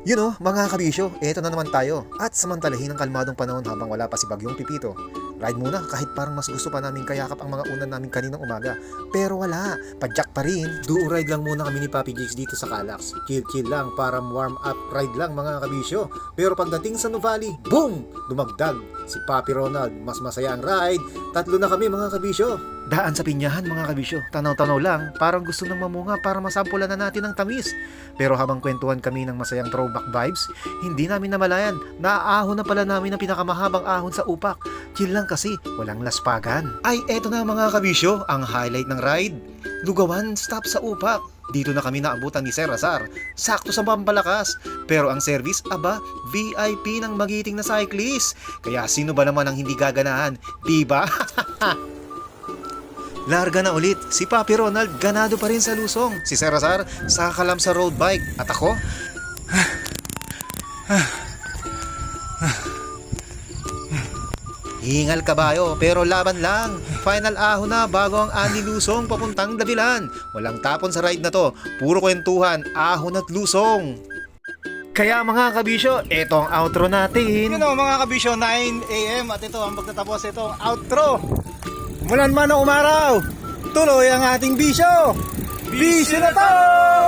You know, mga kabisyo, eto na naman tayo. At samantalahin ang kalmadong panahon habang wala pa si Bagyong Pipito. Ride muna kahit parang mas gusto pa namin kayakap ang mga unan namin kaninang umaga. Pero wala, padyak pa rin. Do ride lang muna kami ni Papi Jigs dito sa Calax. Chill-chill lang para warm up ride lang mga kabisyo. Pero pagdating sa Nuvali, boom! Dumagdag si Papi Ronald. Mas masaya ang ride. Tatlo na kami mga kabisyo. Daan sa pinyahan mga kabisyo. Tanaw-tanaw lang, parang gusto nang mamunga para masampulan na natin ang tamis. Pero habang kwentuhan kami ng masayang throwback vibes, hindi namin namalayan. Naaahon na pala namin ang pinakamahabang ahon sa upak. Chill lang kasi, walang laspagan. Ay, eto na mga kabisyo, ang highlight ng ride. Lugawan, stop sa upak. Dito na kami naabutan ni Sir Azar. Sakto sa pampalakas. Pero ang service, aba, VIP ng magiting na cyclist. Kaya sino ba naman ang hindi gaganahan? Di ba? Larga na ulit. Si Papi Ronald ganado pa rin sa lusong. Si Sir Azar sa kalam sa road bike. At ako? Hingal kabayo pero laban lang. Final ahon na bago ang Andy Lusong papuntang Davilan. Walang tapon sa ride na to. Puro kwentuhan, ahon at lusong. Kaya mga kabisyo, eto ang outro natin. Yun o mga kabisyo, 9am at ito ang pagtatapos ito ang outro. Mulan man o umaraw, tuloy ang ating bisyo. Bisyo na to!